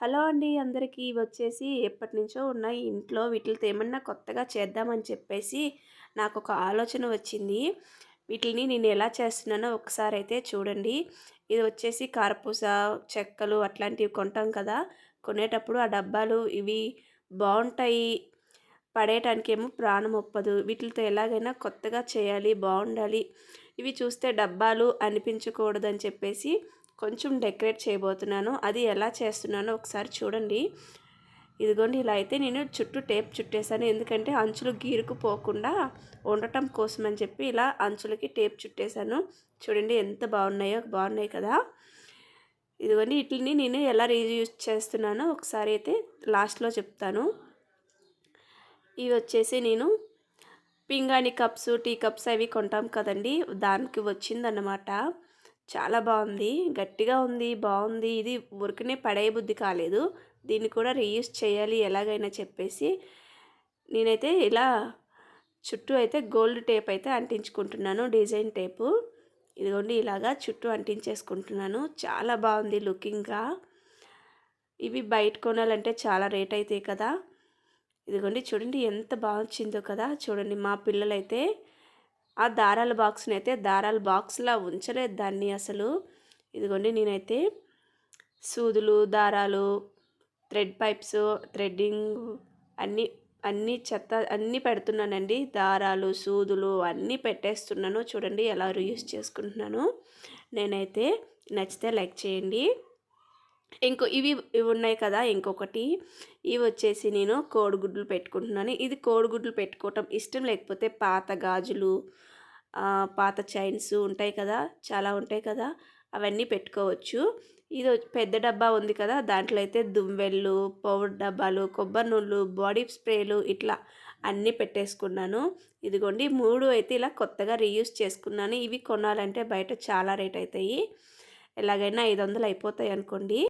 Hello అండి అందరికీ ఇవి వచ్చేసి ఎప్పటి నుంచో ఉన్నాయి ఇంట్లో వీటితో ఏమన్నా కొత్తగా చేద్దామని చెప్పేసి నాకు ఒక ఆలోచన వచ్చింది. వీటిని నేను ఎలా చేస్తున్నానో ఒకసారి అయితే చూడండి. ఇది వచ్చేసి కారపూస చెక్కలు అట్లాంటివి కొంటాం కదా. కొనేటప్పుడు ఆ డబ్బాలు ఇవి బాగుంటాయి పడేయటానికి ఏమో ప్రాణం ఒప్పదు. వీటితో ఎలాగైనా కొత్తగా చేయాలి బాగుండాలి ఇవి చూస్తే డబ్బాలు అనిపించకూడదని చెప్పేసి కొంచెం డెకరేట్ చేయబోతున్నాను. అది ఎలా చేస్తున్నానో ఒకసారి చూడండి. ఇదిగోండి ఇలా అయితే నేను చుట్టూ టేప్ చుట్టేసాను ఎందుకంటే అంచులు గీరుకు పోకుండా ఉండటం కోసం అని చెప్పి ఇలా అంచులకి టేప్ చుట్టేశాను. చూడండి ఎంత బాగున్నాయో బాగున్నాయి కదా. ఇదిగోండి వీటిని నేను ఎలా రీయూజ్ చేస్తున్నానో ఒకసారి అయితే లాస్ట్లో చెప్తాను. ఇవి వచ్చేసి నేను పింగాణి కప్స్ టీ కప్స్ అవి కొంటాం కదండి. దానికి వచ్చిందన్నమాట. చాలా బాగుంది. గట్టిగా ఉంది బాగుంది. ఇది ఉరికనే పడే బుద్ధి కాలేదు. దీన్ని కూడా రీయూస్ చేయాలి ఎలాగైనా చెప్పేసి. నేనైతే ఇలా చుట్టూ అయితే గోల్డ్ టేప్ అయితే అంటించుకుంటున్నాను డిజైన్ టేపు. ఇదిగోండి ఇలాగా చుట్టూ అంటించేసుకుంటున్నాను. చాలా బాగుంది లుకింగ్గా. ఇవి బయట కొనాలంటే చాలా రేట్ అవుతాయి కదా. ఇదిగోండి చూడండి ఎంత బాగా వచ్చిందో కదా. చూడండి మా పిల్లలైతే ఆ దారాల బాక్స్ని అయితే దారాల బాక్స్లా ఉంచలేదు దాన్ని అసలు. ఇదిగోండి నేనైతే సూదులు దారాలు థ్రెడ్ పైప్స్ థ్రెడ్డింగ్ అన్నీ అన్నీ చెత్త అన్నీ పెడుతున్నానండి. దారాలు సూదులు అన్నీ పెట్టేస్తున్నాను. చూడండి ఎలా రీయూస్ చేసుకుంటున్నాను. నేనైతే నచ్చితే లైక్ చేయండి. ఇంకో ఇవి ఇవి ఉన్నాయి కదా ఇంకొకటి. ఇవి వచ్చేసి నేను కోడిగుడ్లు పెట్టుకుంటున్నాను. ఇది కోడిగుడ్లు పెట్టుకోవటం ఇష్టం లేకపోతే పాత గాజులు పాత చైన్స్ ఉంటాయి కదా చాలా ఉంటాయి కదా అవన్నీ పెట్టుకోవచ్చు. ఇది పెద్ద డబ్బా ఉంది కదా దాంట్లో అయితే దుమ్వెళ్ళు పౌడర్ డబ్బాలు కొబ్బరి నూళ్ళు బాడీ స్ప్రేలు ఇట్లా అన్నీ పెట్టేసుకున్నాను. ఇదిగోండి మూడు అయితే ఇలా కొత్తగా రీయూస్ చేసుకున్నాను. ఇవి కొనాలంటే బయట చాలా రేట్ అవుతాయి. ఎలాగైనా ఐదు వందలు అయిపోతాయి అనుకోండి.